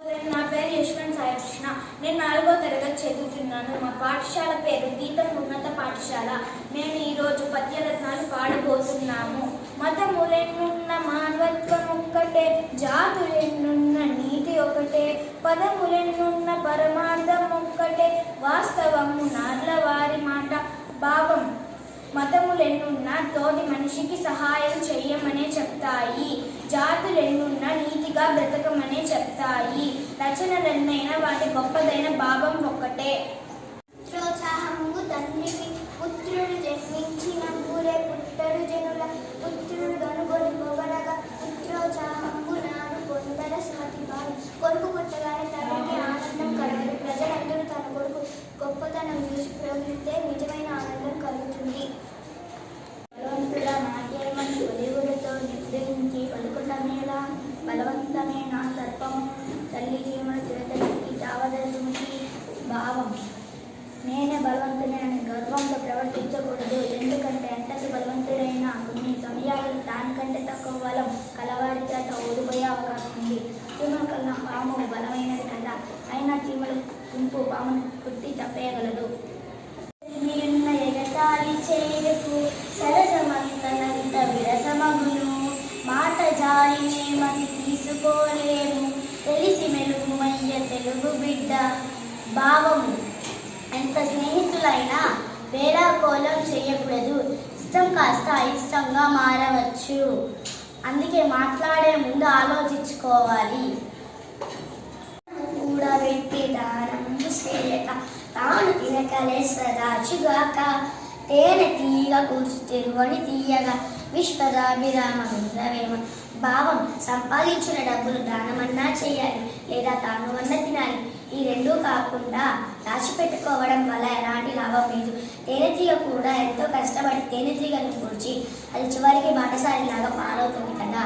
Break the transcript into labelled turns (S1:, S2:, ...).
S1: నా పేరు యశ్వంత్ సాయకృష్ణ. నేను నాలుగో తరగతి చదువుతున్నాను. మా పాఠశాల పేరు గీతం ఉన్నత పాఠశాల. నేను ఈరోజు పద్యరత్నాలు పాడబోతున్నాము. మతములెన్నున్న మానవత్వం ఒక్కటే జాతులెన్నున్న నీతి ఒకటే పదములెన్నున్న పరమార్థం ఒక్కటే వాస్తవము నార్ల వారి మాట. భావం మతములెన్నున్న తోటి మనిషికి సహాయం చెయ్యమనే చెప్తాయి. జాతులెన్నున్న నీతిగా బ్రతకమని చెప్తాయి రచనలెన్నైనా వాటి గొప్పదైన భావం ఒక్కటే.
S2: భావం. నేనే బలవంతునే అని గర్వంతో ప్రవర్తించకూడదు. ఎందుకంటే ఎంతటి బలవంతుడైనా కొన్ని సమయాలు దానికంటే తక్కువ బలం కలవారి చేత ఓడిపోయే అవకాశం ఉంది. చీమల కన్నా పాము బలమైనది కదా. అయినా చీమల గుంపు పామును కుట్టి చంపేయగలదు. మీరున్న ఎగతాళి చేయకు సరసమంతనంత విరసమగును. మాట జాలినేమని తీసుకోలేము. తెలిసి మెలుగుమయ్య తెలుగు బిడ్డ. భావము. ఎంత స్నేహితులైనా వేళాకోళం చేయకూడదు. ఇష్టం కాస్త అయిష్టంగా మారవచ్చు. అందుకే మాట్లాడే ముందు ఆలోచించుకోవాలి. కూడబెట్టి దానము చేయక తాను తినకలే సదాచుగాక తేనె తీగ కూర్చు తెరువని తీయగా విశ్వదాభిరామ విశ్వవేమ భావం సంపాదించిన డబ్బులు దానమన్నా చేయాలి లేదా తాను అన్న తినాలి. ఈ రెండూ కాకుండా దాచిపెట్టుకోవడం వల్ల ఎలాంటి లాభం లేదు. తేనెతీగ కూడా ఎంతో కష్టపడి తేనెతీగను కూర్చి అది చివరికి బాటసారిలాగా పాలవుతుంది కదా.